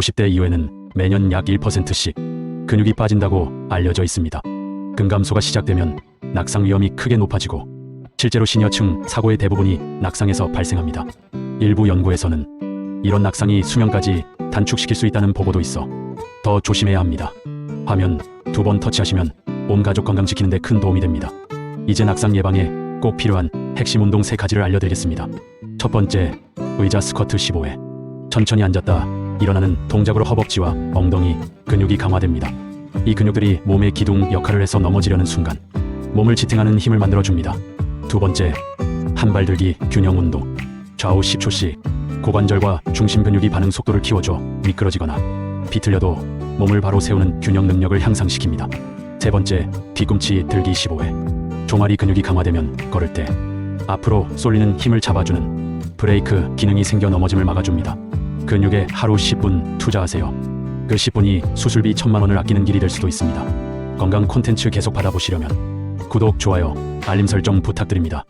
50대 이후에는 매년 약 1%씩 근육이 빠진다고 알려져 있습니다. 근감소가 시작되면 낙상 위험이 크게 높아지고 실제로 시니어층 사고의 대부분이 낙상에서 발생합니다. 일부 연구에서는 이런 낙상이 수명까지 단축시킬 수 있다는 보고도 있어 더 조심해야 합니다. 화면 두 번 터치하시면 온 가족 건강 지키는 데 큰 도움이 됩니다. 이제 낙상 예방에 꼭 필요한 핵심 운동 세 가지를 알려드리겠습니다. 첫 번째, 의자 스쿼트 15회. 천천히 앉았다 일어나는 동작으로 허벅지와 엉덩이 근육이 강화됩니다. 이 근육들이 몸의 기둥 역할을 해서 넘어지려는 순간 몸을 지탱하는 힘을 만들어 줍니다. 두 번째, 한발 들기 균형 운동. 좌우 10초씩 고관절과 중심 근육이 반응 속도를 키워줘 미끄러지거나 비틀려도 몸을 바로 세우는 균형 능력을 향상시킵니다. 세 번째, 뒤꿈치 들기 15회. 종아리 근육이 강화되면 걸을 때 앞으로 쏠리는 힘을 잡아주는 브레이크 기능이 생겨 넘어짐을 막아줍니다. 근육에 하루 10분 투자하세요. 그 10분이 수술비 1000만 원을 아끼는 길이 될 수도 있습니다. 건강 콘텐츠 계속 받아보시려면 구독, 좋아요, 알림 설정 부탁드립니다.